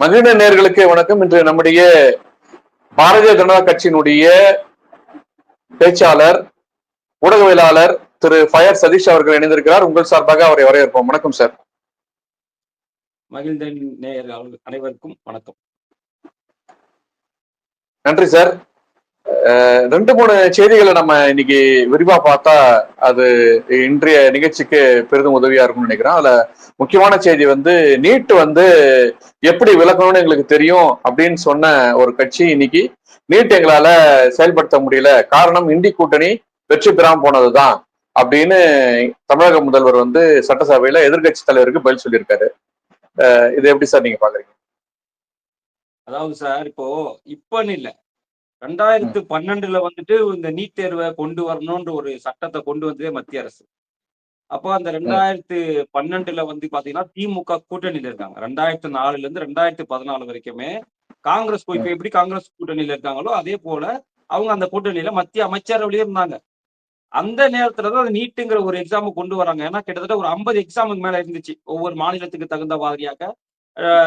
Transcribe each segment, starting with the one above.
மகிழ நேர்களுக்கு வணக்கம். இன்று நம்முடைய பாரதிய ஜனதா கட்சியினுடைய பேச்சாளர் ஊடகவியலாளர் திரு ஃபயர் சதீஷ் அவர்கள் இணைந்திருக்கிறார். உங்கள் சார்பாக அவரை வரவேற்போம். வணக்கம் சார். மகிழ்ந்தன் நேயர்கள் அனைவருக்கும் வணக்கம். நன்றி சார். ரெண்டு மூணு செய்திகளை நம்ம இன்னைக்கு விரிவா பார்த்தா அது இன்றைய நிகழ்ச்சிக்கு பெரிதும் உதவியா இருக்கும்னு நினைக்கிறேன். அதுல முக்கியமான செய்தி வந்து நீட் வந்து எப்படி விளக்கணும்னு எங்களுக்கு தெரியும் அப்படின்னு சொன்ன ஒரு கட்சி இன்னைக்கு நீட் எங்களால செயல்படுத்த முடியல. காரணம் இந்தி கூட்டணி வெற்றி பெறாம போனதுதான் அப்படின்னு தமிழக முதல்வர் வந்து சட்டசபையில எதிர்கட்சி தலைவருக்கு பதில் சொல்லியிருக்காரு. இது எப்படி சார் நீங்க பாக்குறீங்க? அதாவது சார் இப்போ இப்பன்னு இல்லை. ரெண்டாயிரத்து பன்னெண்டுல வந்துட்டு இந்த நீட் தேர்வை கொண்டு வரணும்ன்ற ஒரு சட்டத்தை கொண்டு வந்ததே மத்திய அரசு. அப்போ அந்த ரெண்டாயிரத்து பன்னெண்டுல வந்து பாத்தீங்கன்னா திமுக கூட்டணியில இருக்காங்க. ரெண்டாயிரத்து நாலுல இருந்து ரெண்டாயிரத்து பதினாலு வரைக்குமே காங்கிரஸ் போய் இப்ப எப்படி காங்கிரஸ் கூட்டணியில இருக்காங்களோ அதே போல அவங்க அந்த கூட்டணியில மத்திய அமைச்சரவையிலே இருந்தாங்க. அந்த நேரத்துல தான் அந்த நீட்டுங்கிற ஒரு எக்ஸாம் கொண்டு வராங்க. ஏன்னா கிட்டத்தட்ட ஒரு ஐம்பது எக்ஸாமுக்கு மேல இருந்துச்சு. ஒவ்வொரு மாநிலத்துக்கு தகுந்த வாரியாக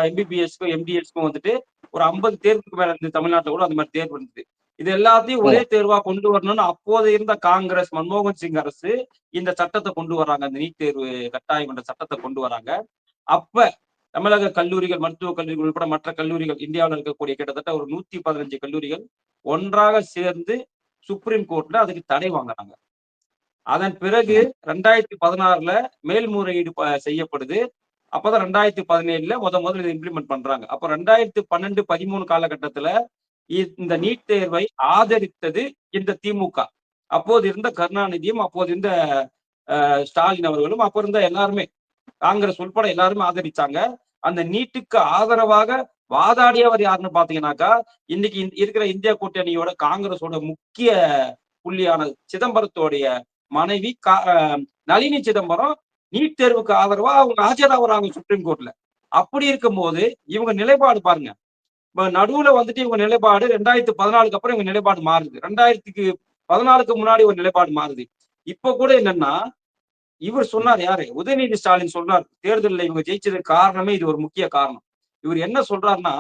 எம்பிபிஎஸ்க்கும் எம்டிஎஸ்க்கும் வந்துட்டு ஒரு ஐம்பது தேர்வுக்கு மேல இருந்து தமிழ்நாட்டுல கூட அந்த மாதிரி தேர்வு இருந்தது. இது எல்லாத்தையும் ஒரே தேர்வா கொண்டு வரணும்னு அப்போது இருந்த காங்கிரஸ் மன்மோகன் சிங் அரசு இந்த சட்டத்தை கொண்டு வராங்க அந்த நீட் தேர்வு கட்டாயம் என்ற சட்டத்தை கொண்டு வராங்க அப்ப தமிழக கல்லூரிகள் மருத்துவக் கல்லூரிகள் உட்பட மற்ற கல்லூரிகள் இந்தியாவில் இருக்கக்கூடிய கிட்டத்தட்ட ஒரு நூத்தி பதினஞ்சு கல்லூரிகள் ஒன்றாக சேர்ந்து சுப்ரீம் கோர்ட்ல அதுக்கு தடை வாங்குறாங்க. அதன் பிறகு ரெண்டாயிரத்தி பதினாறுல மேல்முறையீடு செய்யப்படுது. அப்பதான் ரெண்டாயிரத்தி பதினேழுல முத முதல்ல இதை இம்ப்ளிமெண்ட் பண்றாங்க. அப்ப ரெண்டாயிரத்தி பன்னெண்டு பதிமூணு காலகட்டத்துல இந்த நீட் தேர்வை ஆதரித்தது இந்த திமுக. அப்போது இருந்த கருணாநிதியும் அப்போது இருந்த அஹ், ஸ்டாலின் அவர்களும் அப்போ இருந்த எல்லாருமே காங்கிரஸ் உட்பட எல்லாருமே ஆதரிச்சாங்க. அந்த நீட்டுக்கு ஆதரவாக வாதாடியவர் யாருன்னு பாத்தீங்கன்னாக்கா இன்னைக்கு இருக்கிற இந்திய கூட்டணியோட காங்கிரஸோட முக்கிய புள்ளியான சிதம்பரத்தோடைய மனைவி கா- நளினி சிதம்பரம் நீட் தேர்வுக்கு ஆதரவா அவங்க ஆஜராகிறாங்க சுப்ரீம் கோர்ட்ல அப்படி இருக்கும்போது இவங்க நிலைப்பாடு பாருங்க. நடுவுல வந்துட்டு இவங்க நிலைப்பாடு ரெண்டாயிரத்தி பதினாலுக்கு அப்புறம் இவங்க நிலைப்பாடு மாறுது. ரெண்டாயிரத்துக்கு பதினாலுக்கு முன்னாடி ஒரு நிலைப்பாடு மாறுது. இப்ப கூட என்னன்னா இவர் சொன்னார் யாரு? உதயநிதி ஸ்டாலின் சொன்னார். தேர்தலில் இவங்க ஜெயிச்சதுக்கு காரணமே இது ஒரு முக்கிய காரணம். இவர் என்ன சொல்றாருன்னா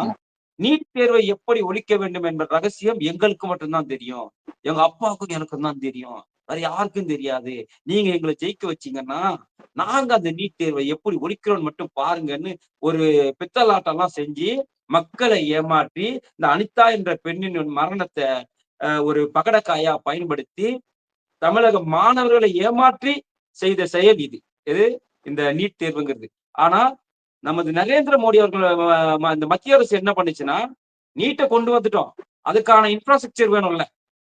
நீட் தேர்வை எப்படி ஒழிக்க வேண்டும் என்ற ரகசியம் எங்களுக்கு மட்டும்தான் தெரியும். எங்க அப்பாவுக்கும் எனக்கும் தான் தெரியும். வேற யாருக்கும் தெரியாது. நீங்க எங்களை ஜெயிக்க வச்சீங்கன்னா நாங்க அந்த நீட் தேர்வை எப்படி ஒழிக்கிறோம் மட்டும் பாருங்கன்னு ஒரு பித்தலாட்டம்லாம் செஞ்சு மக்களை ஏமாற்றி இந்த அனிதா என்ற பெண்ணின் மரணத்தை ஒரு பகடக்காயா பயன்படுத்தி தமிழக மாணவர்களை ஏமாற்றி செய்த செயல் இது. எது? இந்த நீட் தேர்வுங்கிறது. ஆனா நமது நரேந்திர மோடி அவர்கள் ம- இந்த மத்திய அரசு என்ன பண்ணுச்சுன்னா நீட்டை கொண்டு வந்துட்டோம். அதுக்கான இன்ஃப்ராஸ்ட்ரக்சர் வேணும்ல.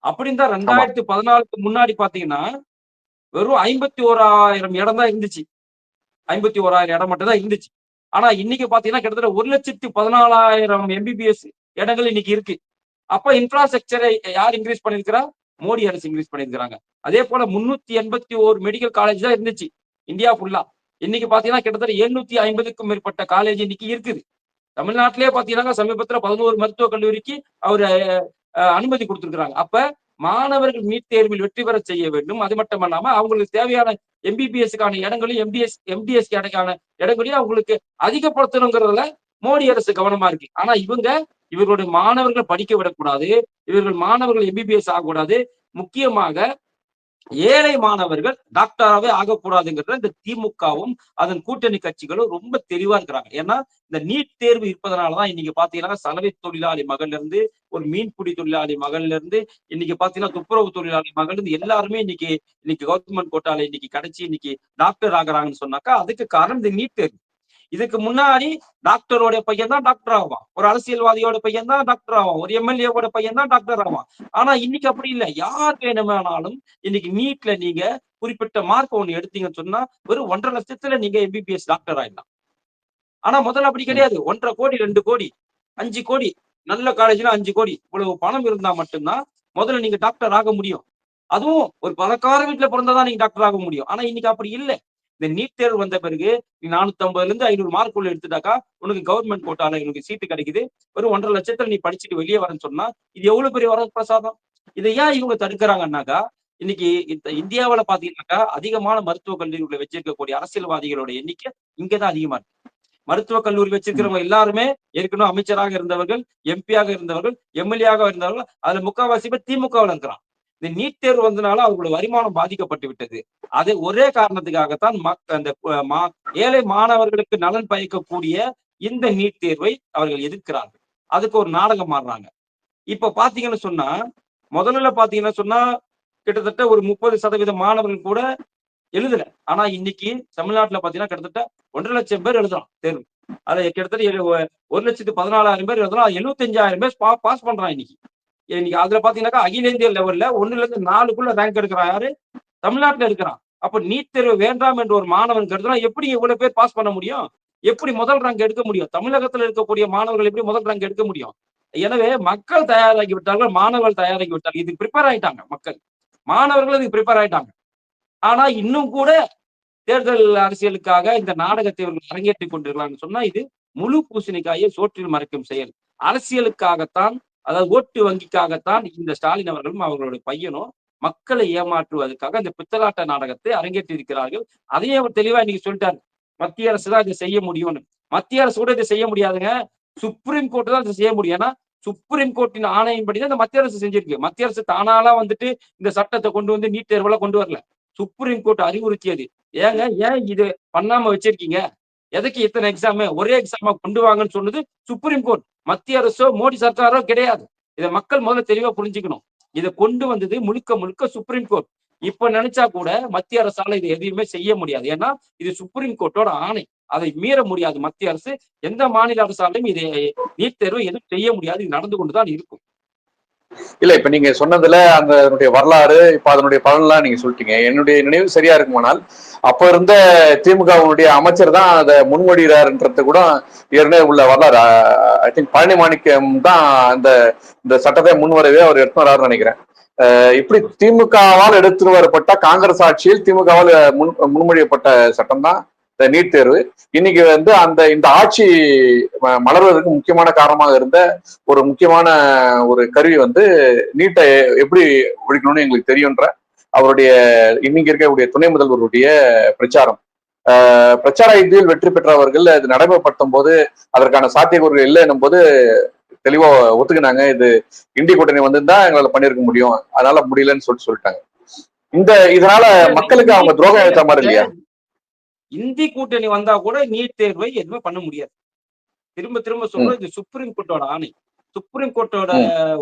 அப்படின்னு தான் ரெண்டாயிரத்தி பதினாலுக்கு முன்னாடி பாத்தீங்கன்னா வெறும் ஐம்பத்தி ஓராயிரம் இடம் தான் இருந்துச்சு. ஐம்பத்தி ஓராயிரம் இடம் மட்டும் தான் இருந்துச்சு. ஆனா இன்னைக்கு பாத்தீங்கன்னா கிட்டத்தட்ட ஒரு லட்சத்தி பதினாலாயிரம் எம்பிபிஎஸ் இடங்கள் இன்னைக்கு இருக்கு. அப்ப இன்ஃப்ராஸ்ட்ரக்சரை யார் இன்க்ரீஸ் பண்ணிருக்கிறா மோடி அரசு இன்க்ரீஸ் பண்ணிருக்கிறாங்க அதே போல முன்னூத்தி எண்பத்தி ஒரு மெடிக்கல் காலேஜ் தான் இருந்துச்சு. இந்தியா ஃபுல்லா இன்னைக்கு பாத்தீங்கன்னா கிட்டத்தட்ட எழுநூத்தி ஐம்பதுக்கும் மேற்பட்ட காலேஜ் இன்னைக்கு இருக்குது. தமிழ்நாட்டிலே பாத்தீங்கன்னா சமீபத்துல பதினோரு மருத்துவக் கல்லூரிக்கு அவர் அனுமதி கொடுத்துருக்குறாங்க. அப்ப மாணவர்கள் நீட் தேர்வில் வெற்றி பெற செய்ய வேண்டும். அது மட்டும் இல்லாம அவங்களுக்கு தேவையான எம்பிபிஎஸ்க்கான இடங்களையும் எம்டிஎஸ் எம்டிஎஸ் இடக்கான இடங்களையும் அவங்களுக்கு அதிகப்படுத்தணுங்கிறதுல மோடி அரசு கவனமா இருக்கு. ஆனா இவங்க இவர்களுடைய மாணவர்கள் படிக்க விடக்கூடாது. இவர்கள் மாணவர்கள் எம்பிபிஎஸ் ஆகக்கூடாது. முக்கியமாக ஏழை மாணவர்கள் டாக்டராகவே ஆகக்கூடாதுங்கிறத இந்த திமுகவும் அதன் கூட்டணி கட்சிகளும் ரொம்ப தெளிவா இருக்கிறாங்க. ஏன்னா இந்த நீட் தேர்வு இருப்பதனாலதான் இன்னைக்கு பாத்தீங்கன்னா சலவை தொழிலாளி மகள்ல இருந்து ஒரு மீன்பிடி தொழிலாளி மகள்ல இருந்து இன்னைக்கு பாத்தீங்கன்னா துப்புரவு தொழிலாளி மகள் இருந்து எல்லாருமே இன்னைக்கு இன்னைக்கு கவர்மெண்ட் கோட்டால இன்னைக்கு கிடைச்சி இன்னைக்கு டாக்டர் ஆகுறாங்கன்னு சொன்னாக்கா அதுக்கு காரணம் இந்த நீட் தேர்வு. இதுக்கு முன்னாடி டாக்டரோட பையன் தான் டாக்டர் ஆவான். ஒரு அரசியல்வாதியோட பையன் தான் டாக்டர் ஆவான். ஒரு எம்எல்ஏவோட பையன் தான் டாக்டர் ஆவான். ஆனா இன்னைக்கு அப்படி இல்லை. யார் வேணுமானாலும் இன்னைக்கு நீட்ல நீங்க குறிப்பிட்ட மார்க் ஒண்ணு எடுத்தீங்கன்னு சொன்னா வெறும் ஒன்றரை லட்சத்துல நீங்க எம்பிபிஎஸ் டாக்டர் ஆயிடலாம். ஆனா முதல்ல அப்படி கிடையாது. ஒன்றரை கோடி ரெண்டு கோடி அஞ்சு கோடி நல்ல காலேஜ்ல அஞ்சு கோடி இவ்வளவு பணம் இருந்தா மட்டும்தான் முதல்ல நீங்க டாக்டர் ஆக முடியும். அதுவும் ஒரு பணக்கார வீட்டுல பிறந்தாதான் நீங்க டாக்டர் ஆக முடியும். ஆனா இன்னைக்கு அப்படி இல்லை. இந்த நீட் தேர்வு வந்த பிறகு நீ நானூத்தி ஐம்பதுல இருந்து ஐநூறு மார்க் உள்ள எடுத்துட்டாக்கா உனக்கு கவர்மெண்ட் கோட்டால உனக்கு சீட்டு கிடைக்குது. ஒரு ஒன்றரை லட்சத்துல நீ படிச்சுட்டு வெளியே வரேன்னு சொன்னா இது எவ்வளவு பெரிய வரப்பிரசாதம் இதை ஏன் இவங்க தடுக்கிறாங்கன்னாக்கா இன்னைக்கு இந்த இந்தியாவில பாத்தீங்கன்னாக்கா அதிகமான மருத்துவ கல்லூரிகளை வச்சிருக்கக்கூடிய அரசியல்வாதிகளோட எண்ணிக்கை இங்கதான் அதிகமா இருக்கு. மருத்துவ கல்லூரி வச்சிருக்கிறவங்க எல்லாருமே ஏற்கனவே அமைச்சராக இருந்தவர்கள் எம்பியாக இருந்தவர்கள் எம்எல்ஏ ஆக இருந்தவர்கள் அதுல முக்காவாசி பேர் திமுகவில் இருக்கிறான். இந்த நீட் தேர்வு வந்தனால அவங்களோட வருமானம் பாதிக்கப்பட்டு விட்டது. அது ஒரே காரணத்துக்காகத்தான் மக் அந்த மா- ஏழை மாணவர்களுக்கு நலன் பயக்கக்கூடிய இந்த நீட் தேர்வை அவர்கள் எதிர்க்கிறார்கள். அதுக்கு ஒரு நாடகம் மாறுறாங்க இப்ப பாத்தீங்கன்னு சொன்னா முதல்ல பாத்தீங்கன்னா சொன்னா கிட்டத்தட்ட ஒரு முப்பது சதவீத மாணவர்கள் கூட எழுதல. ஆனா இன்னைக்கு தமிழ்நாட்டுல பாத்தீங்கன்னா கிட்டத்தட்ட ஒன்றரை லட்சம் பேர் எழுதுறான் தேர்வு. அதை கிட்டத்தட்ட ஒரு லட்சத்து பதினாலாயிரம் பேர் எழுதுறான் எழுபத்தஞ்சாயிரம் பேர் பா- பாஸ் பண்றான் இன்னைக்கு. இன்னைக்கு அதுல பாத்தீங்கன்னாக்கா அகில இந்திய லெவல்ல ஒண்ணுல இருந்து நாலுக்குள்ள ரேங்க் எடுக்கிறான். யாரு? தமிழ்நாட்டுல இருக்கிறான். அப்ப நீட் தேர்வு வேண்டாம் என்று ஒரு மாணவன் கருதுனா எப்படி இவ்வளவு பேர் பாஸ் பண்ண முடியும்? எப்படி முதல் ரேங்க் எடுக்க முடியும்? தமிழகத்துல இருக்கக்கூடிய மாணவர்கள் எப்படி முதல் ரேங்க் எடுக்க முடியும்? எனவே மக்கள் தயாராகி விட்டார்கள் மாணவர்கள் தயாராகி விட்டார்கள். இதுக்கு ப்ரிப்பேர் ஆயிட்டாங்க மக்கள். மாணவர்கள் இதுக்கு ப்ரிப்பேர் ஆயிட்டாங்க. ஆனா இன்னும் கூட தேர்தல் அரசியலுக்காக இந்த நாடகத்தை இவர்கள் அரங்கேற்றிக் கொண்டிருக்கலாம்னு சொன்னா இது முழு பூசணிக்காயை சோற்றில் மறைக்கும் செயல். அரசியலுக்காகத்தான் அதாவது ஓட்டு வங்கிக்காகத்தான் இந்த ஸ்டாலின் அவர்களும் அவர்களுடைய பையனும் மக்களை ஏமாற்றுவதற்காக இந்த பித்தலாட்ட நாடகத்தை அரங்கேற்றி இருக்கிறார்கள் அதையே அவர் தெளிவா இன்னைக்கு சொல்லிட்டாரு. மத்திய அரசு தான் இதை செய்ய முடியும்னு. மத்திய அரசு கூட இதை செய்ய முடியாதுங்க. சுப்ரீம் கோர்ட் தான் இதை செய்ய முடியும். ஏன்னா சுப்ரீம் கோர்ட்டின் ஆணையின்படி தான் இந்த மத்திய அரசு செஞ்சிருக்கு. மத்திய அரசு தானாலாம் வந்துட்டு இந்த சட்டத்தை கொண்டு வந்து நீட் தேர்வெல்லாம் கொண்டு வரல. சுப்ரீம் கோர்ட் அறிவுறுத்தியது. ஏங்க ஏன் இது பண்ணாம வச்சிருக்கீங்க? எதுக்கு இத்தனை எக்ஸாம் ஒரே எக்ஸாமா கொண்டு வாங்கன்னு சொன்னது சுப்ரீம் கோர்ட் மத்திய அரசோ மோடி சர்க்காரோ கிடையாது. இதை மக்கள் முதல்ல தெளிவா புரிஞ்சுக்கணும். இதை கொண்டு வந்தது முழுக்க முழுக்க சுப்ரீம் கோர்ட் இப்ப நினைச்சா கூட மத்திய அரசால இது எதையுமே செய்ய முடியாது. ஏன்னா இது சுப்ரீம் கோர்ட்டோட ஆணை. அதை மீற முடியாது மத்திய அரசு. எந்த மாநில அரசாலையும் இதை நீட் தேர்வு எதுவும் செய்ய முடியாது. இது நடந்து கொண்டுதான் இருக்கும். இல்ல இப்ப நீங்க சொன்னதுல அந்த அதனுடைய வரலாறு இப்ப அதனுடைய பலன்லாம் நீங்க சொல்லிட்டீங்க. என்னுடைய நினைவு சரியா இருக்குமானால் அப்ப இருந்த திமுகவுடைய அமைச்சர் தான் அதை முன்மொழிகிறாருன்றது கூட ஏற்கனவே உள்ள வரலாறு. ஐ திங்க் பழனி மாணிக்கம் தான் அந்த இந்த சட்டத்தை முன்வரவே அவர் எடுத்து வராருன்னு நினைக்கிறேன். இப்படி திமுகவால் எடுத்து வரப்பட்ட காங்கிரஸ் ஆட்சியில் திமுகவால் முன் முன்மொழியப்பட்ட சட்டம் தான் இந்த நீட் தேர்வு. இன்னைக்கு வந்து அந்த இந்த ஆட்சி மலர்வதற்கு முக்கியமான காரணமாக இருந்த ஒரு முக்கியமான ஒரு கருவி வந்து நீட்டை எப்படி ஒழிக்கணும்னு எங்களுக்கு தெரியுன்ற அவருடைய இன்னைக்கு இருக்கக்கூடிய துணை முதல்வருடைய பிரச்சாரம். ஆஹ் பிரச்சார இதில் வெற்றி பெற்றவர்கள் அது நடைமுறைப்படுத்தும் போது அதற்கான சாத்தியக்கூறுகள் இல்லை என்னும் போது தெளிவா ஒத்துக்கினாங்க. இது இந்தி கூட்டணி வந்திருந்தா எங்களால பண்ணிருக்க முடியும். அதனால முடியலன்னு சொல்லிட்டு சொல்லிட்டாங்க. இந்த இதனால மக்களுக்கு அவங்க துரோகம் ஏற்ற மாதிரி இல்லையா? இந்தி கூட்டணி வந்தா கூட நீட் தேர்வை எதுவுமே பண்ண முடியாது. திரும்ப திரும்ப சொல்றது இது சுப்ரீம் கோர்ட்டோட ஆணை. சுப்ரீம் கோர்ட்டோட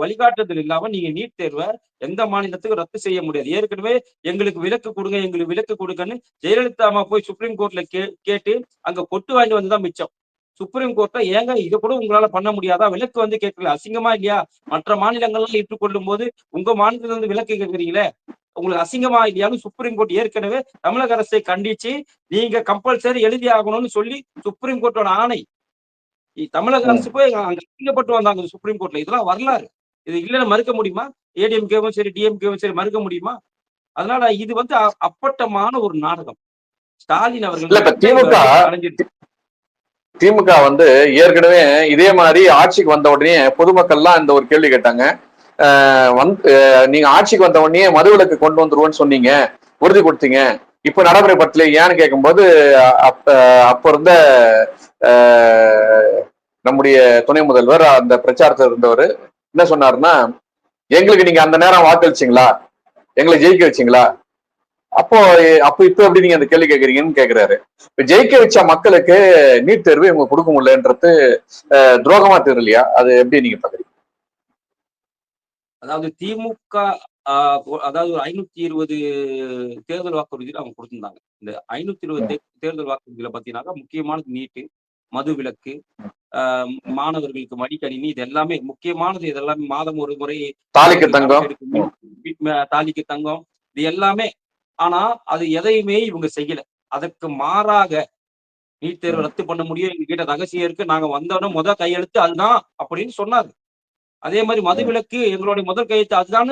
வழிகாட்டுதல் இல்லாம நீங்க நீட் தேர்வை எந்த மாநிலத்துக்கும் ரத்து செய்ய முடியாது. ஏற்கனவே எங்களுக்கு விலக்கு கொடுங்க எங்களுக்கு விலக்கு கொடுங்கன்னு ஜெயலலிதா அம்மா போய் சுப்ரீம் கோர்ட்ல கே கேட்டு அங்க கொட்டு வாங்கி வந்துதான் மிச்சம். சுப்ரீம் கோர்ட்டை ஏங்க இதை கூட உங்களால பண்ண முடியாதா? விலக்கு வந்து கேட்கல. அசிங்கமா இல்லையா? மற்ற மாநிலங்கள்லாம் ஏற்றுக்கொள்ளும் போது உங்க மாநிலத்துல இருந்து விலக்கு கேட்கறீங்களே? உங்களுக்கு அசிங்கமா இல்லையான்னு சுப்ரீம் கோர்ட் ஏற்கனவே தமிழக அரசை கண்டிச்சு நீங்க கம்பல்சரி எழுதி ஆகணும்னு சொல்லி சுப்ரீம் கோர்ட்டோட ஆணை. தமிழக அரசு போய் அங்க அசிங்கப்பட்டு வந்தாங்க சுப்ரீம் கோர்ட்ல. இதெல்லாம் வரலாறு. இது இல்லைன்னு மறுக்க முடியுமா? ஏடிஎம்கேவும் சரி டிஎம்கேவும் சரி மறுக்க முடியுமா? அதனால இது வந்து அப்பட்டமான ஒரு நாடகம். ஸ்டாலின் அவர்கள் திமுக திமுக வந்து ஏற்கனவே இதே மாதிரி ஆட்சிக்கு வந்த உடனே பொதுமக்கள்லாம் இந்த ஒரு கேள்வி கேட்டாங்க. வந்து நீங்க ஆட்சிக்கு வந்த உடனே மதுவிலக்கு கொண்டு வந்துருவோன்னு சொன்னீங்க. உறுதி கொடுத்தீங்க. இப்ப நடைமுறைப்படுத்தல ஏன்னு கேட்கும்போது அப்ப அப்ப இருந்த நம்முடைய துணை முதல்வர் அந்த பிரச்சாரத்தில் இருந்தவர் என்ன சொன்னாருன்னா எங்களுக்கு நீங்க அந்த நேரம் வாக்களிச்சிங்களா? எங்களை ஜெயிக்க வச்சீங்களா? அப்போ அப்போ இப்போ எப்படி நீங்க அந்த கேள்வி கேட்குறீங்கன்னு கேட்குறாரு இப்போ ஜெயிக்க வச்ச மக்களுக்கு நீட் தேர்வு இவங்க கொடுக்க முடியலன்றது துரோகமா தெரியலையா அது எப்படி நீங்க பாக்குறீங்க? அதாவது திமுக அதாவது ஒரு ஐநூத்தி இருபது தேர்தல் வாக்குறுதிகள் அவங்க கொடுத்திருந்தாங்க. இந்த ஐநூத்தி இருபது தேர்தல் வாக்குறுதிகளை பார்த்தீங்கன்னாக்கா முக்கியமானது நீட்டு மது விலக்கு மாணவர்களுக்கு மடிக்கணினி இது எல்லாமே முக்கியமானது. இது எல்லாமே மாதம் ஒரு முறை தாலிக்கு தங்கம். தாலிக்கு தங்கம். இது எல்லாமே ஆனா அது எதையுமே இவங்க செய்யல. அதற்கு மாறாக நீட் தேர்வு ரத்து பண்ண முடியும். எங்க கிட்ட ரகசியம் இருக்கு. நாங்க வந்தோடனே முத கையெழுத்து அதுதான் அப்படின்னு சொன்னாரு. அதே மாதிரி மதுவிலக்கு எங்களுடைய முதல் கையெழுத்து அதுதான்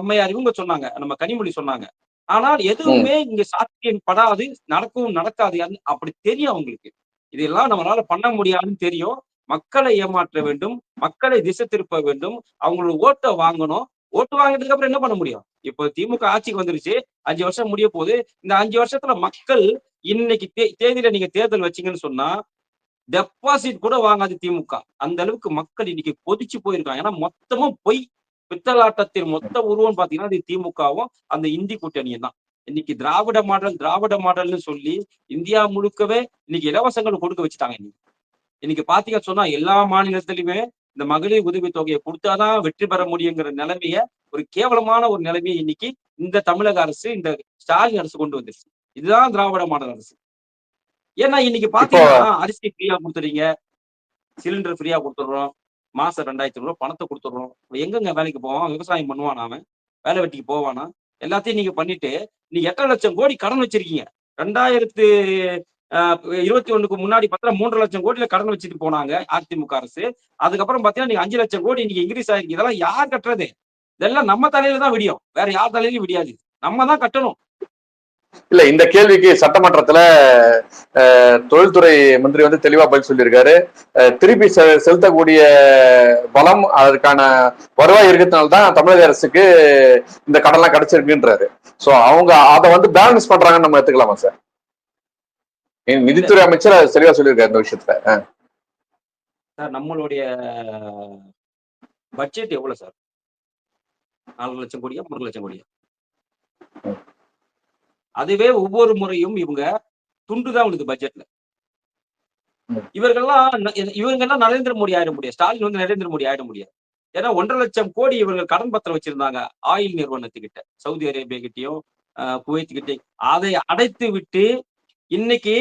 அம்மையார் இவங்க சொன்னாங்க. நம்ம கனிமொழி சொன்னாங்க. ஆனால் எதுவுமே இங்க சாத்தியம் படாது நடக்கவும் நடக்காது. அப்படி தெரியும் அவங்களுக்கு. இதெல்லாம் நம்மளால பண்ண முடியாதுன்னு தெரியும். மக்களை ஏமாற்ற வேண்டும் மக்களை திசை திருப்ப வேண்டும் அவங்களோட ஓட்டை வாங்கணும். ஓட்டு வாங்கினதுக்கு அப்புறம் என்ன பண்ண முடியும்? இப்போ திமுக ஆட்சிக்கு வந்துருச்சு. அஞ்சு வருஷம் முடிய போகுது. இந்த அஞ்சு வருஷத்துல மக்கள் இன்னைக்கு தேதியில நீங்க தேர்தல் வச்சீங்கன்னு சொன்னா டெபாசிட் கூட வாங்காது திமுக. அந்த அளவுக்கு மக்கள் இன்னைக்கு கொதிச்சு போயிருக்காங்க. ஏன்னா மொத்தமும் பொய் பித்தலாட்டத்தின் மொத்த உருவம் பாத்தீங்கன்னா அது திமுகவும் அந்த இந்தி கூட்டணியும் தான். இன்னைக்கு திராவிட மாடல் திராவிட மாடல்னு சொல்லி இந்தியா முழுக்கவே இன்னைக்கு இலவசங்கள் கொடுக்க வச்சுட்டாங்க இன்னைக்கு. இன்னைக்கு பாத்தீங்க சொன்னா எல்லா மாநிலத்திலுமே இந்த மகளிர் உதவி தொகையை கொடுத்தாதான் வெற்றி பெற முடியுங்கிற நிலைமைய ஒரு கேவலமான ஒரு நிலைமையை இன்னைக்கு இந்த தமிழக அரசு இந்த ஸ்டாலின் அரசு கொண்டு வந்துருச்சு. இதுதான் திராவிட மாடல் அரசு. ஏன்னா இன்னைக்கு பாத்தீங்கன்னா அரிசி ஃப்ரீயா கொடுத்துறீங்க. சிலிண்டர் ஃப்ரீயா கொடுத்துடுறோம் மாசம் ரெண்டாயிரத்தி ரூபாய் பணத்தை கொடுத்துடுறோம் எங்கெங்க வேலைக்கு போவான்? விவசாயம் பண்ணுவானா அவன் வேலை வெட்டிக்கு போவானா? எல்லாத்தையும் நீங்க பண்ணிட்டு நீங்க எட்டரை லட்சம் கோடி கடன் வச்சிருக்கீங்க? ரெண்டாயிரத்து இருபத்தி ஒண்ணுக்கு முன்னாடி பார்த்தா மூன்று லட்சம் கோடியில கடன் வச்சுட்டு போனாங்க அதிமுக அரசு. அதுக்கப்புறம் பாத்தீங்கன்னா நீங்க அஞ்சு லட்சம் கோடி இன்னைக்கு இன்க்ரீஸ் ஆயிருக்கு இதெல்லாம் யார் கட்டுறது? இதெல்லாம் நம்ம தலையில தான் விடியும். வேற யார் தலையிலும் விடியாது. நம்ம தான் கட்டணும். இல்ல இந்த கேள்விக்கு சட்டமன்றத்துல தொழில்துறை மந்திரி வந்து தெளிவா பதில் சொல்லியிருக்காரு. திருப்பி செலுத்தக்கூடிய பலம் அதற்கான வருவாய் இருக்கிறதுனால தான் தமிழக அரசுக்கு இந்த கடன்லாம் கிடைச்சிருக்குன்றாரு. சோ அவங்க அதை வந்து பேலன்ஸ் பண்றாங்கன்னு நம்ம எடுத்துக்கலாமா சார் நிதித்துறை அமைச்சர் தெளிவா சொல்லியிருக்காரு இந்த விஷயத்துல. சார் நம்மளுடைய பட்ஜெட் எவ்வளவு சார் நாலு லட்சம் கோடியா மூணு லட்சம் கோடியா? அதுவே ஒவ்வொரு முறையும் இவங்க துண்டு தான் உங்களுக்கு பட்ஜெட்ல. இவர்கள்லாம் ந- இவங்கெல்லாம் நரேந்திர மோடி ஆயிட முடியாது. ஸ்டாலின் வந்து நரேந்திர மோடி ஆயிட முடியாது. ஏன்னா ஒன்றரை லட்சம் கோடி இவங்க கடன் பத்திரம் வச்சிருந்தாங்க ஆயில் நிறுவனத்துக்கிட்ட சவுதி அரேபியா கிட்டயும் குவைத் கிட்ட அதை அடைத்து விட்டு இன்னைக்கு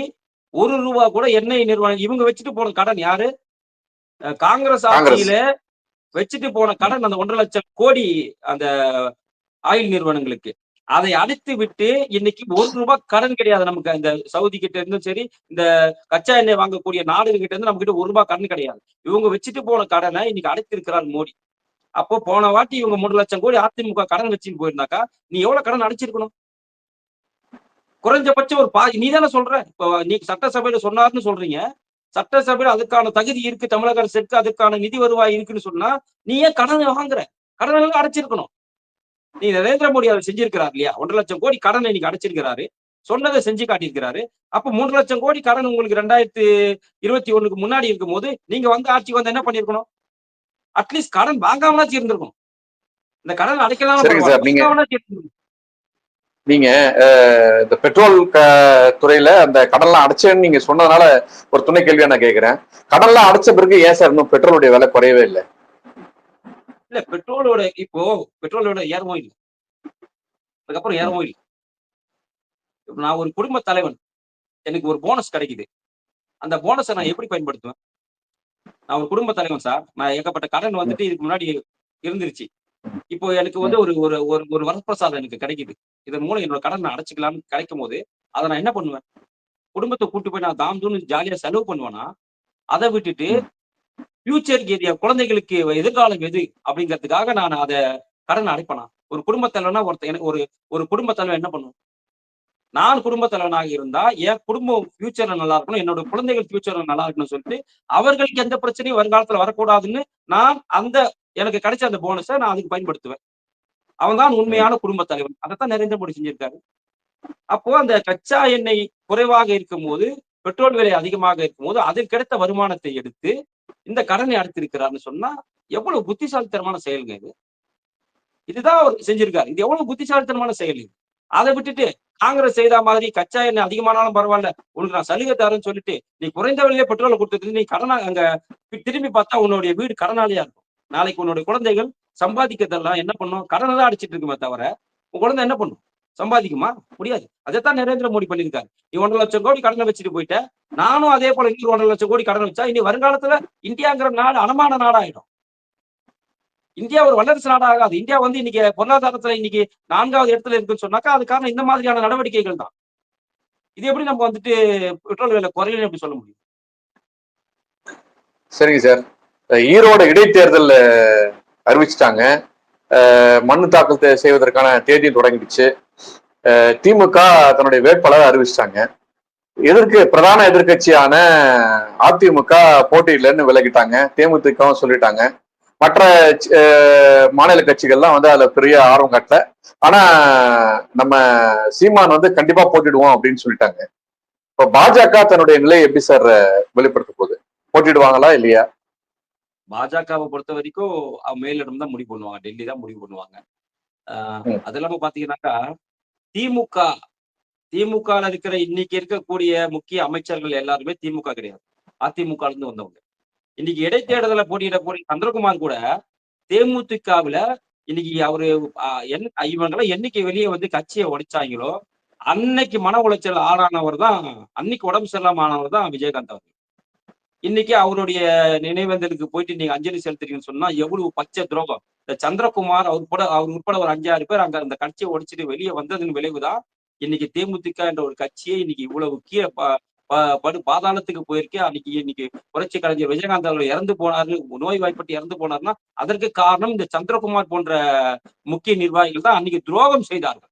ஒரு ரூபா கூட எண்ணெய் நிறுவனம் இவங்க வச்சுட்டு போன கடன் யாரு? காங்கிரஸ். ஆட்சியில வச்சுட்டு போன கடன் அந்த ஒன்றரை லட்சம் கோடி அந்த ஆயில் நிறுவனங்களுக்கு. அதை அடித்து விட்டு இன்னைக்கு ஒரு ரூபாய் கடன் கிடையாது நமக்கு. இந்த சவுதி கிட்ட இருந்தும் சரி இந்த கச்சா எண்ணெய் வாங்கக்கூடிய நாடுகள் கிட்ட இருந்து நம்ம கிட்ட ஒரு ரூபாய் கடன் கிடையாது. இவங்க வச்சுட்டு போன கடனை இன்னைக்கு அடைத்து இருக்கிறார் மோடி. அப்போ போன வாட்டி இவங்க மூணு லட்சம் கோடி அதிமுக கடன் வச்சுன்னு போயிருந்தாக்கா நீ எவ்வளவு கடன் அடைச்சிருக்கணும்? குறைஞ்சபட்சம் ஒரு பா நீ தானே சொல்ற? இப்போ நீ சட்டசபையில சொன்னார்னு சொல்றீங்க. சட்டசபையில அதுக்கான தகுதி இருக்கு தமிழக அரசுக்கு அதுக்கான நிதி வருவாய் இருக்குன்னு சொன்னா நீ ஏன் கடன் வாங்குற? கடன் எல்லாம் அடைச்சிருக்கணும். நீ நரேந்திர மோடி அதை செஞ்சிருக்கிறார் இல்லையா? ஒன்றரை லட்சம் கோடி கடனை இன்னைக்கு அடைச்சிருக்கிறாரு. சொன்னதை செஞ்சு காட்டியிருக்கிறாரு. அப்ப மூன்று லட்சம் கோடி கடன் உங்களுக்கு ரெண்டாயிரத்தி இருபத்தி ஒண்ணுக்கு முன்னாடி இருக்கும்போது நீங்க வந்து ஆட்சிக்கு வந்து என்ன பண்ணிருக்கணும் அட்லீஸ்ட் கடன் வாங்காமலாச்சும் இருந்திருக்கணும் இந்த கடன் அடைக்கலாம் நீங்க- இந்த பெட்ரோல் துறையில அந்த கடன்லாம் அடைச்சேன்னு நீங்க சொன்னதுனால ஒரு துணை கேள்வியா நான் கேக்குறேன். கடன்லாம் அடைச்ச பிறகு ஏன் சார் இன்னும் பெட்ரோலுடைய விலை குறையவே இல்லை? இல்ல பெட்ரோலோட இப்போ பெட்ரோலோட ஏறவும் இல்லை அதுக்கப்புறம் ஏறவும் இல்லை இப்போ நான் ஒரு குடும்ப தலைவன். எனக்கு ஒரு போனஸ் கிடைக்குது. அந்த போனஸை நான் எப்படி பயன்படுத்துவேன்? நான் ஒரு குடும்ப தலைவன் சார் நான் ஏகப்பட்ட கடன் வந்துட்டு இதுக்கு முன்னாடி இருந்துருச்சு. இப்போ எனக்கு வந்து ஒரு ஒரு ஒரு ஒரு வரப்பிரசாதம் எனக்கு கிடைக்குது. இதன் மூலம் என்னோட கடன் நான் அடைச்சிக்கலாம்னு கிடைக்கும் போது அதை நான் என்ன பண்ணுவேன்? குடும்பத்தை கூட்டு போய் நான் தாம் தூன்னு ஜாலியா செலவு பண்ணுவேன்னா அதை விட்டுட்டு ஃபியூச்சர் ஏரியா குழந்தைகளுக்கு எதிர்காலம் எது அப்படிங்கிறதுக்காக நான் அதை கடன் அடைப்பேனா? ஒரு குடும்ப தலைவனா ஒருத்த எனக்கு ஒரு ஒரு குடும்ப தலைவன் என்ன பண்ணும்? நான் குடும்ப தலைவனாக இருந்தா என் குடும்பம் ஃபியூச்சர்ல நல்லா இருக்கணும் என்னோட குழந்தைகள் ஃபியூச்சர்ல நல்லா இருக்கணும்னு சொல்லிட்டு அவர்களுக்கு எந்த பிரச்சனையும் வருங்காலத்துல வரக்கூடாதுன்னு நான் அந்த எனக்கு கிடைச்ச அந்த போனஸை நான் அதுக்கு பயன்படுத்துவேன். அவன் தான் உண்மையான குடும்ப தலைவன். அதைத்தான் நரேந்திர மோடி செஞ்சிருக்காரு. அப்போ அந்த கச்சா எண்ணெய் குறைவாக இருக்கும்போது பெட்ரோல் விலை அதிகமாக இருக்கும்போது அதில் கிடைத்த வருமானத்தை எடுத்து இந்த கடனை அடைத்திருக்கிறார்னு சொன்னா எவ்வளவு புத்திசாலித்தனமான செயலுங்க இது? இதுதான் அவர் செஞ்சிருக்காரு. இது எவ்வளவு புத்திசாலித்தனமான செயல் இது? அதை விட்டுட்டு காங்கிரஸ் செய்த மாதிரி கச்சா எண்ணெய் அதிகமானாலும் பரவாயில்ல உனக்கு நான் சலுகை தரேன்னு சொல்லிட்டு நீ குறைந்த விலையிலே பெட்ரோலை கொடுத்துட்டு நீ கடனா அங்க திரும்பி பார்த்தா உன்னுடைய வீடு கடனாளியா இருக்கும். நாளைக்கு உன்னுடைய குழந்தைகள் சம்பாதிக்கிறதெல்லாம் என்ன பண்ணும்? கடனை தான் அடிச்சிட்டு இருக்குமே தவிர உன் குழந்தை என்ன பண்ணும்? சம்பாதிக்குமா? முடியாது. அதைத்தான் நரேந்திர மோடி பண்ணியிருக்காரு. நீ ஒன்றரை லட்சம் கோடி கடனை வச்சுட்டு போயிட்ட. நானும் அதே போல இன்னொரு ஒன்றரை லட்சம் கோடி கடன் வச்சா இனி வருங்காலத்துல இந்தியாங்கிற நாடு அனமான நாடாயிடும். இந்தியா ஒரு வல்லரசு நாடாக ஆகாது. இந்தியா வந்து இன்னைக்கு பொருளாதாரத்துல இன்னைக்கு நான்காவது இடத்துல இருக்குன்னு சொன்னாக்கா அது காரணம் இந்த மாதிரியான நடவடிக்கைகள் தான். இது எப்படி நம்ம வந்துட்டு பெட்ரோல் விலை குறையும் எப்படி சொல்ல முடியும்? சரிங்க சார். ஈரோடு இடைத்தேர்தல் அறிவிச்சிட்டாங்க. அஹ், தாக்கல் தே- செய்வதற்கான தேதி தொடங்கிடுச்சு. திமுக தன்னுடைய வேட்பாளரை அறிவிச்சிட்டாங்க. எதற்கு பிரதான எதிர்க்கட்சியான அதிமுக போட்டியிலன்னு விலகிட்டாங்க. தேமுதிகவும் சொல்லிட்டாங்க. மற்ற மாநில கட்சிகள்லாம் வந்து அதுல பெரிய ஆர்வம் காட்டல. ஆனா நம்ம சீமான் வந்து கண்டிப்பா போட்டிடுவோம் அப்படின்னு சொல்லிட்டாங்க. இப்ப பாஜக தன்னுடைய நிலையை எப்படி சார் வெளிப்படுத்த போகுது? போட்டிடுவாங்களா இல்லையா? பாஜகவை பொறுத்த வரைக்கும் மேலிடம் தான் முடிவு பண்ணுவாங்க. டெல்லி தான் முடிவு பண்ணுவாங்க. அது இல்லாம பாத்தீங்கன்னாக்கா திமுக திமுக இருக்கிற இன்னைக்கு இருக்கக்கூடிய முக்கிய அமைச்சர்கள் எல்லாருமே திமுக கிடையாது. அதிமுக இருந்து வந்தவங்க. இன்னைக்கு இடைத்தேர்தல போட்டியிட போற சந்திரகுமார் கூட தேமுதிகவுல இன்னைக்கு அவரு ஆஹ் இவங்களை என்னைக்கு வெளியே வந்து கட்சியை உடைச்சாங்களோ அன்னைக்கு மன உளைச்சல் ஆளானவர் தான் அன்னைக்கு உடம்பு சரியில்லாம ஆனவர் தான் விஜயகாந்த் அவர் இன்னைக்கு அவருடைய நினைவேந்தலுக்கு போயிட்டு நீங்க அஞ்சலி செலுத்துறீங்கன்னு சொன்னா எவ்வளவு பச்சை துரோகம். இந்த சந்திரகுமார் அவர் கூட அவர் உட்பட ஒரு அஞ்சாறு பேர் அங்க அந்த கட்சியை ஒடிச்சிட்டு வெளியே வந்ததன் விளைவுதான் இன்னைக்கு தேமுதிக என்ற ஒரு கட்சியை இன்னைக்கு இவ்வளவு கீழே ப- ப- படு பாதாளத்துக்கு போயிருக்கே. அன்னைக்கு இன்னைக்கு புரட்சி கலைஞர் விஜயகாந்த் அவர்கள் இறந்து போனாரு நோய் வாய்ப்பட்டு இறந்து போனாருன்னா அதற்கு காரணம் இந்த சந்திரகுமார் போன்ற முக்கிய நிர்வாகிகள் தான் அன்னைக்கு துரோகம் செய்தார்கள்.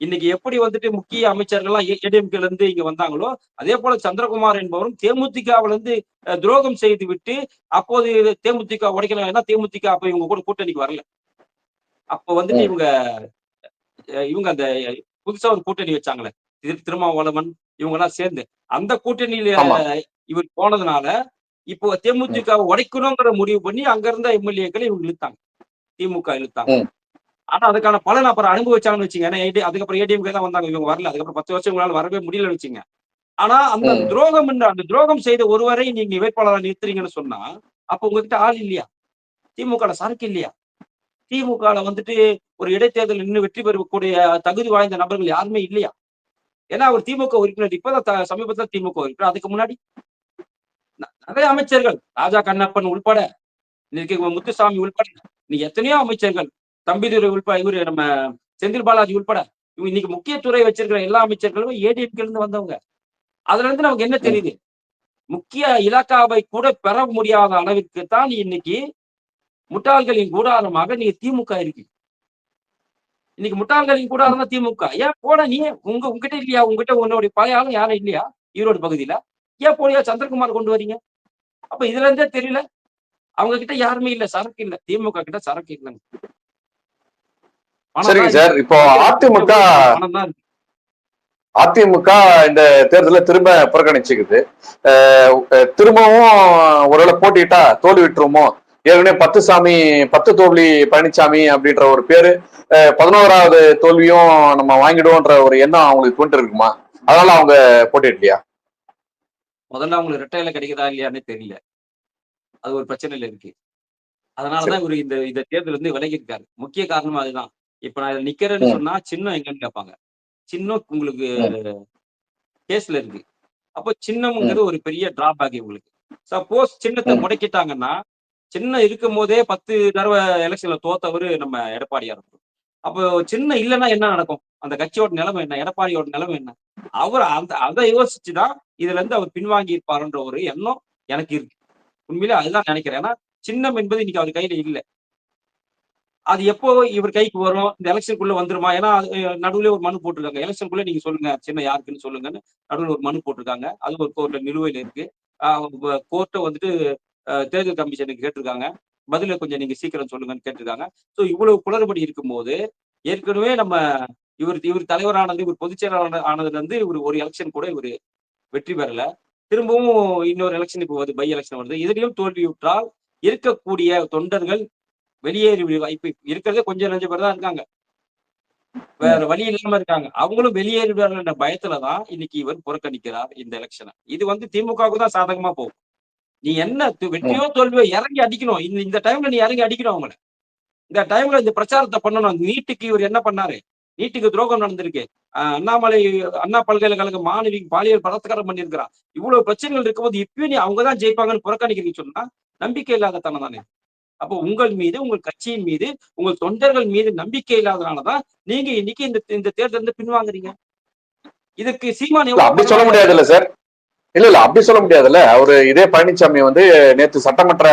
இன்னைக்கு எப்படி வந்துட்டு முக்கிய அமைச்சர்கள்லாம் ஏடிஎம்கேல இருந்து இங்க வந்தாங்களோ அதே போல சந்திரகுமார் என்பவரும் தேமுதிகவுல இருந்து துரோகம் செய்து விட்டு அப்போது தேமுதிக உடைக்கலாம் ஏன்னா தேமுதிக அப்ப இவங்க கூட கூட்டணிக்கு வரல அப்ப வந்துட்டு. இவங்க இவங்க அந்த புதுசா ஒரு கூட்டணி வச்சாங்களே திரு திருமாவளவன் இவங்க எல்லாம் சேர்ந்து அந்த கூட்டணியில. இவர் போனதுனால இப்போ தேமுதிக உடைக்கணுங்கிற முடிவு பண்ணி அங்க இருந்த எம்எல்ஏக்களை இவங்க இழுத்தாங்க திமுக இழுத்தாங்க. ஆனா அதுக்கான பலன் அப்புறம் அனுபவிச்சாங்கன்னு வச்சுங்க ஏன்னா அதுக்கப்புறம் ஏடிஎம்கே தான் வந்தாங்க. இவங்க வரல. அதுக்கப்புறம் பத்து வருஷம் இவங்களால வரவே முடியல வச்சுங்க ஆனா அந்த. துரோகம் என்ற அந்த துரோகம் செய்த ஒருவரை நீங்க வேட்பாளராக நிறுத்துறீங்கன்னு சொன்னா அப்ப உங்ககிட்ட ஆள் இல்லையா? திமுக சரக்கு இல்லையா? திமுக வந்துட்டு ஒரு இடைத்தேர்தல் நின்று வெற்றி பெறக்கூடிய தகுதி வாய்ந்த நபர்கள் யாருமே இல்லையா? ஏன்னா அவர் திமுக உறுப்பினர். இப்பதான் சமீபத்துல திமுக உறுப்பினர். அதுக்கு முன்னாடி ந- நிறைய அமைச்சர்கள். ராஜா கண்ணப்பன் உள்பட இன்னைக்கு முத்துசாமி உள்பட இன்னைக்கு எத்தனையோ அமைச்சர்கள். தம்பிதுரை உள்பட இவரு நம்ம செந்தில் பாலாஜி உள்பட இவங்க இன்னைக்கு முக்கியத்துறை வச்சிருக்கிற எல்லா அமைச்சர்களும் ஏடிஎம்கே இருந்து வந்தவங்க. அதுல இருந்து நமக்கு என்ன தெரியுது? முக்கிய இலாக்காவை கூட பெற முடியாத அளவிற்கு தான் இன்னைக்கு முட்டாள்களின் கூடாரமாக நீங்க திமுக இருக்கு. இன்னைக்கு முட்டாள்களின் கூடாரம் தான் திமுக. ஏன் போட நீ உங்க உங்ககிட்ட இல்லையா? உங்ககிட்ட உன்னுடைய பழைய ஆளும் யாரும் இல்லையா? ஈரோடு பகுதியில. ஏன் போலியா சந்திரகுமார் கொண்டு வரீங்க? அப்ப இதுல இருந்தே தெரியல. அவங்க கிட்ட யாருமே இல்ல. சரக்கு இல்ல. திமுக கிட்ட சரக்கு இல்லைங்க. சரிங்க சார். இப்போ அதிமுக. அதிமுக இந்த தேர்தலை திரும்ப புறக்கணிச்சுக்குது. திரும்பவும் ஒருவேளை போட்டிட்டா தோல்வி விட்டுருமோ? ஏற்கனவே பத்து சாமி பத்து தோல்வி பழனிசாமி அப்படின்ற ஒரு பேரு பதினோராவது தோல்வியும் நம்ம வாங்கிடுவோன்ற ஒரு எண்ணம் அவங்களுக்கு தோன்று இருக்குமா? அதனால அவங்க போட்டிடலையா? முதல்ல அவங்களுக்கு ரெட்டையில கிடைக்குதா இல்லையானே தெரியல. அது ஒரு பிரச்சனையில இருக்கு. அதனாலதான் இவரு இந்த இந்த தேர்தல் இருந்து விலகி இருக்காரு முக்கிய காரணம் அதுதான். இப்ப நான் இதுல நிக்கிறேன்னு. சொன்னா சின்னம் எங்கன்னு கேட்பாங்க. சின்னம் உங்களுக்கு கேஸ்ல இருக்கு. அப்போ சின்னம்ங்கிறது ஒரு பெரிய டிராபேக் இவங்களுக்கு சப்போஸ் சின்னத்தை. முடக்கிட்டாங்கன்னா சின்னம் இருக்கும் போதே பத்து தடவை எலெக்ஷன்ல தோத்தவரு நம்ம எடப்பாடியார் இருக்கும் அப்போ சின்னம் இல்லைன்னா என்ன நடக்கும்? அந்த கட்சியோட நிலைமை என்ன? எடப்பாடியோட நிலைமை என்ன? அவர் அந்த அதை யோசிச்சுதான் இதுல இருந்து அவர் பின்வாங்கி இருப்பாருன்ற ஒரு எண்ணம் எனக்கு இருக்கு. உண்மையிலே அதுதான் நினைக்கிறேன். ஏன்னா சின்னம் என்பது இன்னைக்கு அவர் கையில இல்ல. அது எப்போ இவர் கைக்கு வரும் இந்த எலெக்ஷனுக்குள்ள வந்துருமா? ஏன்னா நடுவில் நடுவுல ஒரு மனு போட்டிருக்காங்க. எலெக்ஷனுக்குள்ள நீங்க சொல்லுங்க சின்ன யாருக்குன்னு சொல்லுங்கன்னு நடுவில் ஒரு மனு போட்டிருக்காங்க. அது ஒரு கோர்ட்ல நிலுவையில இருக்கு. கோர்ட்டை வந்துட்டு தேர்தல் கமிஷனுக்கு கேட்டிருக்காங்க. பதில கொஞ்சம் நீங்க சீக்கிரம் சொல்லுங்கன்னு கேட்டிருக்காங்க. ஸோ இவ்வளவு குளறுபடி இருக்கும்போது ஏற்கனவே நம்ம இவர் இவர் தலைவரானது இவர் பொதுச் செயலாளர் ஆனதுல இருந்து இவர் ஒரு எலெக்ஷன் கூட இவர் வெற்றி பெறல. திரும்பவும் இன்னொரு எலெக்ஷன் இப்போ வருது பை எலெக்ஷன் வருது. இதுலயும் தோல்வியுற்றால் இருக்கக்கூடிய தொண்டர்கள் வெளியேறி வாய்ப்பு இருக்கிறதே கொஞ்சம் நஞ்ச பேர் தான் இருக்காங்க. வேற வழி இல்லாம இருக்காங்க. அவங்களும் வெளியேறிவிடுவார்கள் என்ற பயத்துலதான் இன்னைக்கு இவர் புறக்கணிக்கிறார் இந்த எலெக்ஷனை இது வந்து திமுகவுக்கு தான் சாதகமா போகும். நீ என்ன வெற்றியோ தோல்வியோ இறங்கி அடிக்கணும். இந்த இந்த டைம்ல நீ இறங்கி அடிக்கணும் அவங்கள. இந்த டைம்ல இந்த பிரச்சாரத்தை பண்ணணும். நீட்டுக்கு இவர் என்ன பண்ணாரு? நீட்டுக்கு துரோகம் நடந்திருக்கு. அண்ணாமலை அண்ணா பல்கலைக்கழக மாணவி பாலியல் பலாத்காரம் பண்ணியிருக்கிறான் இவ்வளவு பிரச்சனைகள் இருக்கும்போது இப்பயும் நீ அவங்க தான் ஜெயிப்பாங்கன்னு புறக்கணிக்கிறீங்கன்னு சொன்னா நம்பிக்கை இல்லாத தானே அப்போ உங்கள் மீது உங்கள் கட்சியின் மீது உங்கள் தொண்டர்கள் மீது நம்பிக்கை இல்லாதனாலதான் நீங்க இன்னைக்கு இந்த இந்த தேர்தல் இருந்து பின்வாங்குறீங்க. இதுக்கு சீமான் அப்படி சொல்ல முடியாது இல்ல சார். இல்ல இல்ல அப்படி சொல்ல முடியாதுல்ல. அவரு இதே பழனிசாமி வந்து நேற்று சட்டமன்ற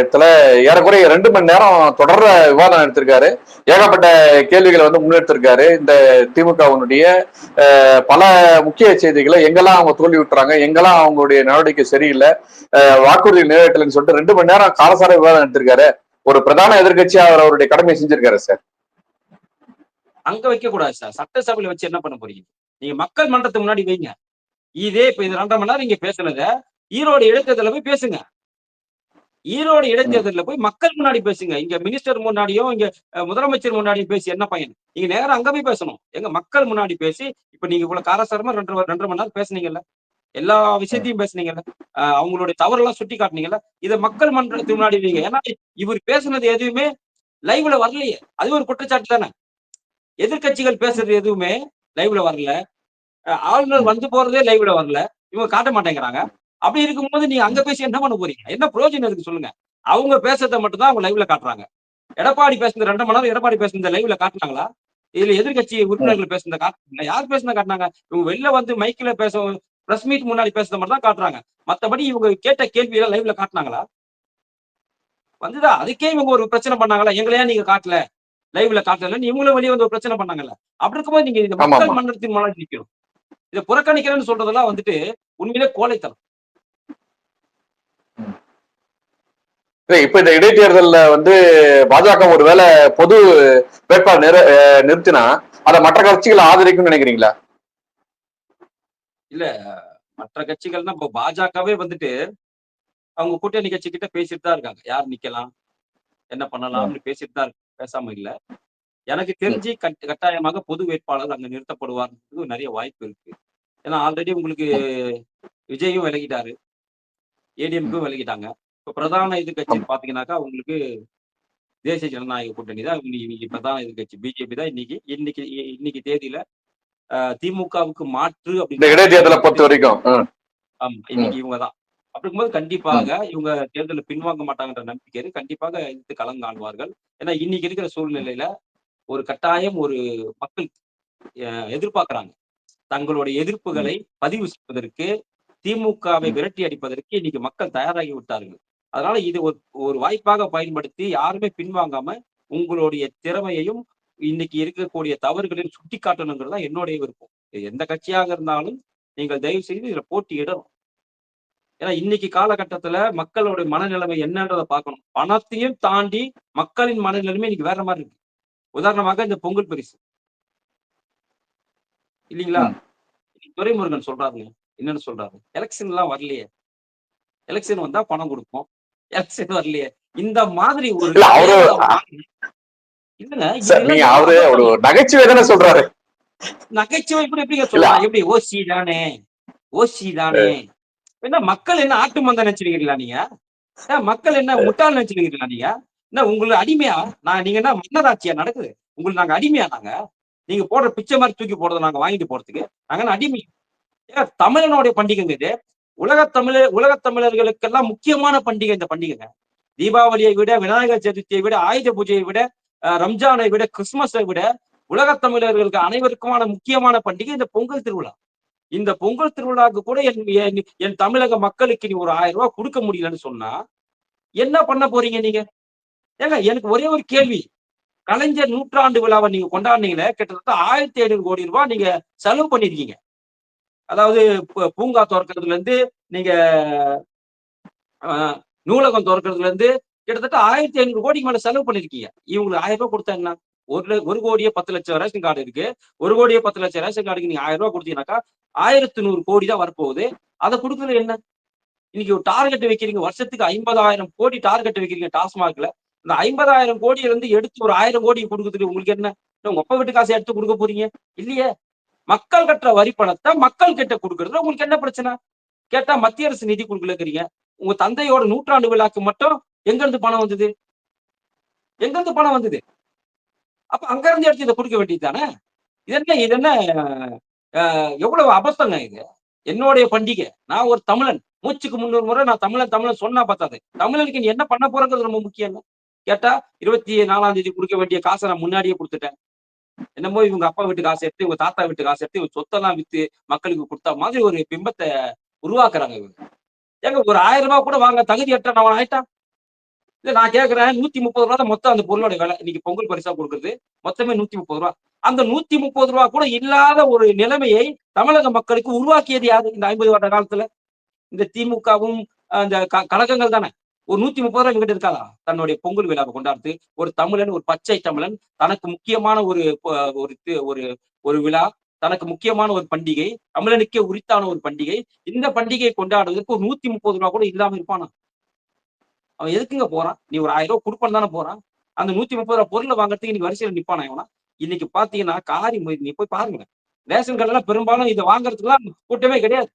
இடத்துல ஏறக்குறைய ரெண்டு மணி நேரம் தொடர்ற விவாதம் எடுத்திருக்காரு. ஏகப்பட்ட கேள்விகளை வந்து முன்னெடுத்திருக்காரு. இந்த திமுகவினுடைய பல முக்கிய செய்திகளை எங்கெல்லாம் அவங்க தோல்வி விட்டுறாங்க எங்கெல்லாம் அவங்களுடைய நடவடிக்கை சரியில்லை வாக்குறுதி நிறைவேற்றலைன்னு சொல்லிட்டு ரெண்டு மணி நேரம் காலசார விவாதம் எடுத்திருக்காரு. ஒரு பிரதான எதிர்கட்சி அவர் அவருடைய கடமையை செஞ்சிருக்காரு சார். அங்க வைக்க கூடாது சார். சட்டசபையில வச்சு என்ன பண்ண போறீங்க? நீங்க மக்கள் மன்றத்துக்கு முன்னாடி வைங்க. இதே இப்ப இது ரெண்டரை மணி நேரம் இங்க பேசுனத ஈரோடு இடைத்தேர்தல போய் பேசுங்க. ஈரோடு இடைத்தேர்தலில் போய் மக்கள் முன்னாடி பேசுங்க. இங்க மினிஸ்டர் முன்னாடியும் இங்க முதலமைச்சர் முன்னாடியும் பேசி என்ன பையன்? நீங்க நேரம் அங்க போய் பேசணும். எங்க மக்கள் முன்னாடி பேசி இப்ப நீங்க இவ்வளவு காரசாரமா ரெண்டு ரெண்டரை மணி நேரம் பேசுனீங்கல்ல. எல்லா விஷயத்தையும் பேசுனீங்கல்ல. அவங்களுடைய தவறெல்லாம் சுட்டி காட்டுனீங்கல்ல இதை மக்கள் மன்றத்துக்கு முன்னாடி வைங்க. ஏன்னா இவர் பேசுனது எதுவுமே லைவ்ல வரலையே. அது ஒரு குற்றச்சாட்டு தானே. எதிர்க்கட்சிகள் பேசுறது எதுவுமே லைவ்ல வரல. ஆளுநர் வந்து போறதே லைவ்ல வரல. இவங்க காட்ட மாட்டேங்கிறாங்க. அப்படி இருக்கும்போது நீங்க அங்க பேசி என்ன பண்ண போறீங்க? என்ன பிரயோஜனம் இருக்கு சொல்லுங்க. அவங்க பேசுறத மட்டும் தான் அவங்க லைவ்ல காட்டுறாங்க. எடப்பாடி பேசுனது ரெண்டு மணி நேரம் எடப்பாடி பேசுனத லைவ்ல காட்டுனாங்களா? இதுல எதிர்க்கட்சி உறுப்பினர்கள் பேசுனத காட்டுனாங்க யார் பேசுனத காட்டினாங்க? இவங்க வெளில வந்து மைக்ல பேச பிரஸ் மீட் முன்னாடி பேசுறத மட்டும் தான் காட்டுறாங்க. மத்தபடி இவங்க கேட்ட கேள்வி எல்லாம் லைவ்ல காட்டுனாங்களா? வந்துதா? அதுக்கே இவங்க ஒரு பிரச்சனை பண்ணாங்களா? எங்களையா நீங்க காட்டல? லைவ்ல காட்டல? இவங்களும் வெளியே வந்து ஒரு பிரச்சனை பண்ணாங்கல்ல. அப்படி இருக்கும்போது நீங்க இந்த மக்கள். மன்றத்தின் முன்னாடி நிக்கணும். இதை புறக்கணிக்கிறேன்னு சொல்றதெல்லாம் வந்துட்டு உண்மையிலே கோழைத்தனம். இல்ல, இப்ப இந்த இடைத்தேர்தல்ல வந்து பாஜக ஒருவேளை பொது வேட்பாளர் நிற நிறுத்தினா அதை மற்ற கட்சிகள் ஆதரிக்கும்னு நினைக்கிறீங்களா? மற்ற கட்சிகள்னா இப்போ பாஜகவே வந்துட்டு அவங்க கூட்டணி கட்சி கிட்ட பேசிட்டு தான் இருக்காங்க. யார் நிக்கலாம் என்ன பண்ணலாம்னு பேசிட்டு தான் பேசாம இல்ல. எனக்கு தெரிஞ்சு கட்- கட்டாயமாக பொது வேட்பாளர் அங்க நிறுத்தப்படுவார்ன்றது நிறைய வாய்ப்பு இருக்கு. ஏன்னா ஆல்ரெடி உங்களுக்கு விஜயும் விலகிட்டாரு. ஏடிஎம்க்கும் விலகிட்டாங்க. இப்ப பிரதான எதிர்கட்சி பாத்தீங்கன்னாக்கா உங்களுக்கு தேசிய ஜனநாயக கூட்டணி தான் இன்னைக்கு பிரதான எதிர்கட்சி பிஜேபி தான் இன்னைக்கு இன்னைக்கு இன்னைக்கு தேதியில திமுகவுக்கு மாற்று அப்படின்னு இடைத்தேர்தலை பொறுத்த வரைக்கும். ஆமா இன்னைக்கு இவங்க தான் அப்படி இருக்கும்போது கண்டிப்பாக இவங்க தேர்தலில் பின்வாங்க மாட்டாங்கன்ற நம்பிக்கை கண்டிப்பாக எதிர்த்து களம் காணுவார்கள் ஏன்னா இன்னைக்கு இருக்கிற சூழ்நிலையில ஒரு கட்டாயம் ஒரு மக்கள் எதிர்பார்க்கறாங்க. தங்களுடைய எதிர்ப்புகளை பதிவு செய்வதற்கு திமுகவை விரட்டி அடிப்பதற்கு இன்னைக்கு மக்கள் தயாராகி விட்டார்கள். அதனால இது ஒரு ஒரு வாய்ப்பாக பயன்படுத்தி யாருமே பின்வாங்காம உங்களுடைய திறமையையும் இன்னைக்கு இருக்கக்கூடிய தவறுகளையும் சுட்டி காட்டணுங்கிறது தான் என்னுடைய விருப்பம். எந்த கட்சியாக இருந்தாலும் நீங்கள் தயவு செய்து இதுல போட்டியிடணும். ஏன்னா இன்னைக்கு காலகட்டத்துல மக்களுடைய மனநிலைமை என்னன்றதை பார்க்கணும். பணத்தையும் தாண்டி மக்களின் மனநிலைமை இன்னைக்கு வேற மாதிரி இருக்கு. உதாரணமாக இந்த பொங்கல் பரிசு. இல்லைங்களா? துரைமுருகன் சொல்றாருங்க என்னன்னு சொல்றாரு? எலெக்ஷன் எல்லாம் வரலையே. எலெக்ஷன் வந்தா பணம் கொடுப்போம். எலெக்ஷன் வரலையே. இந்த மாதிரி ஒரு அவரு- இல்லங்க சார் நீங்க அவரு ஒரு நகைச்சுவை தானே சொல்றாரு. நகைச்சுவை இப்படி எப்படிங்க சொல்லலாம் எப்படி ஓசி தானே? ஓசி தானே? என்ன மக்கள் என்ன ஆட்டு மந்தம் நினைச்சிருக்கீங்களா நீங்க? மக்கள் என்ன முட்டாள் நினைச்சிருக்கீங்களா நீங்க? என்ன உங்களுக்கு அடிமையா? நான் நீங்க என்ன மன்னராட்சியா? நடக்குது. உங்களுக்கு நாங்க அடிமையா நாங்க? நீங்க போடுற பிச்சை மாதிரி தூக்கி போடுறத நாங்க வாங்கிட்டு போறதுக்கு நாங்க அடிமை? ஏன்னா தமிழனுடைய பண்டிகைங்க இது. உலக தமிழர் உலக தமிழர்களுக்கெல்லாம் முக்கியமான பண்டிகை இந்த பண்டிகைங்க. தீபாவளியை விட விநாயகர் சதுர்த்தியை விட ஆயுத பூஜையை விட ரம்ஜானை விட கிறிஸ்துமஸை விட உலக தமிழர்களுக்கு அனைவருக்குமான முக்கியமான பண்டிகை இந்த பொங்கல் திருவிழா. இந்த பொங்கல் திருவிழாவுக்கு கூட என் என்- என் தமிழக மக்களுக்கு நீ ஒரு ஆயிரம் ரூபாய் கொடுக்க முடியலன்னு சொன்னா என்ன பண்ண போறீங்க நீங்க? ஏங்க எனக்கு ஒரே ஒரு கேள்வி. கலைஞர் நூற்றாண்டு விழாவை நீங்க கொண்டாடுனீங்களே கிட்டத்தட்ட ஆயிரத்தி ஐநூறு கோடி ரூபாய் நீங்க செலவு பண்ணிருக்கீங்க அதாவது பூ- பூங்கா திறக்கிறதுல இருந்து நீங்க ஆஹ், நூலகம் திறக்கிறதுல இருந்து கிட்டத்தட்ட ஆயிரத்தி ஐநூறு கோடிக்கு மேல செலவு பண்ணிருக்கீங்க இவங்களுக்கு ஆயிரம் ரூபாய் கொடுத்தா என்ன ஒரு ஒரு கோடியே பத்து லட்சம் ரேஷன் கார்டு இருக்கு. ஒரு கோடியே பத்து லட்சம் ரேஷன் கார்டுக்கு நீங்க ஆயிரம் ரூபாய் கொடுத்தீங்கன்னாக்கா ஆயிரத்தி நூறு கோடி தான் வரப்போகுது. அதை கொடுக்கறது என்ன? இன்னைக்கு ஒரு டார்கெட் வைக்கிறீங்க வருஷத்துக்கு ஐம்பதாயிரம் கோடி டார்கெட் வைக்கிறீங்க டாஸ்மாக்ல. இந்த ஐம்பதாயிரம் கோடியில இருந்து எடுத்து ஒரு ஆயிரம் கோடி கொடுக்குறதுக்கு உங்களுக்கு என்ன? உங்க அப்பா வீட்டு காசை எடுத்து கொடுக்க போறீங்க? இல்லையே. மக்கள் கட்டுற வரி பணத்தை மக்கள் கிட்ட கொடுக்கறதுல உங்களுக்கு என்ன பிரச்சனை? கேட்டா மத்திய அரசு நிதி கொடுக்கலங்கிறீங்க. உங்க தந்தையோட நூற்றாண்டு விழாக்கு மட்டும் எங்க இருந்து பணம் வந்தது? எங்க இருந்து பணம் வந்தது? அப்ப அங்க இருந்து எடுத்து இதை கொடுக்க வேண்டியது தானே? இது என்ன இது என்ன எவ்வளவு அபத்தங்க இது? என்னுடைய பண்டிகை. நான் ஒரு தமிழன். மூச்சுக்கு முன்னூறு முறை நான் தமிழன் தமிழன் சொன்னா பார்த்தாது தமிழனுக்கு நீ என்ன பண்ண போறங்கிறது ரொம்ப முக்கியம் கேட்டா இருபத்தி நாலாம் தேதி கொடுக்க வேண்டிய காசை நான் முன்னாடியே கொடுத்துட்டேன். என்னமோ இவங்க அப்பா வீட்டு காசு எடுத்து இவங்க தாத்தா வீட்டு காசு எடுத்து இவங்க சொத்தெல்லாம் வித்து மக்களுக்கு கொடுத்த மாதிரி ஒரு பிம்பத்தை உருவாக்குறாங்க இவங்க. ஏங்க ஒரு ஆயிரம் ரூபாய் கூட வாங்க தகுதி அற்ற அவன் ஆயிட்டான் இல்ல நான் கேட்கறேன் நூத்தி முப்பது ரூபா தான் மொத்தம் அந்த பொருளோட விலை இன்னைக்கு பொங்கல் பரிசா கொடுக்குறது மொத்தமே நூத்தி முப்பது ரூபா அந்த நூத்தி முப்பது ரூபா கூட இல்லாத ஒரு நிலைமையை தமிழக மக்களுக்கு உருவாக்கியது யாரு இந்த ஐம்பது வருட காலத்துல? இந்த திமுகவும் அந்த க- கழகங்கள் தானே. ஒரு நூத்தி முப்பது ரூபாய் எங்கிட்ட இருக்காதா தன்னுடைய பொங்கல் விழாவை கொண்டாடுறது ஒரு தமிழன் ஒரு பச்சை தமிழன் தனக்கு முக்கியமான ஒரு ஒரு ஒரு ஒரு விழா தனக்கு முக்கியமான ஒரு பண்டிகை தமிழனுக்கே உரித்தான ஒரு பண்டிகை இந்த பண்டிகையை கொண்டாடுறதுக்கு ஒரு நூத்தி முப்பது ரூபா கூட இல்லாம இருப்பானா? அவன் எதுக்குங்க போறான்? நீ ஒரு ஆயிரம் ரூபாய் கொடுப்பான்னு தானே போறான்? அந்த நூத்தி முப்பது ரூபா பொருளை வாங்குறதுக்கு நீ வரிசையில நிப்பானா இவனா? இன்னைக்கு பாத்தீங்கன்னா காரி நீ போய் பாருங்க ரேஷன் கடைலாம் பெரும்பாலும் இதை வாங்குறதுக்குலாம் கூட்டமே கிடையாது.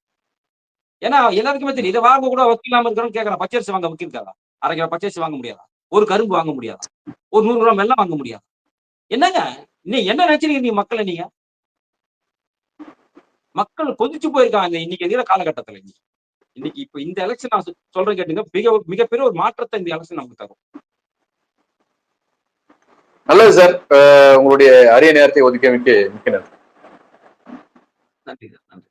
ஏன்னா எல்லாருக்குமே தெரியும். இதை வாங்க கூட வக்கீல் இல்லாம இருக்கிறோம் கேட்கலாம். பச்சரிசி வாங்க இருக்காதா அரை கிலோ பச்சரிசி வாங்க முடியாதா? ஒரு கரும்பு வாங்க முடியாதா? ஒரு நூறு கிராம் வெள்ளம் வாங்க முடியாது? என்னங்க? நீ என்ன நினைச்சிருக்கீங்க மக்களை நீங்க? மக்கள் கொதிச்சு போயிருக்காங்க இன்னைக்கு இருக்கிற காலகட்டத்துல இன்னைக்கு. இன்னைக்கு இப்ப இந்த எலெக்ஷன் நான் சொல்றேன் கேட்டுங்க. மிக மிகப்பெரிய ஒரு மாற்றத்தை இந்த எலெக்ஷன் நமக்கு தரும். நல்லது சார். உங்களுடைய அரிய நேரத்தை ஒதுக்கியமைக்கு மிக்க நன்றி. நன்றி சார். நன்றி.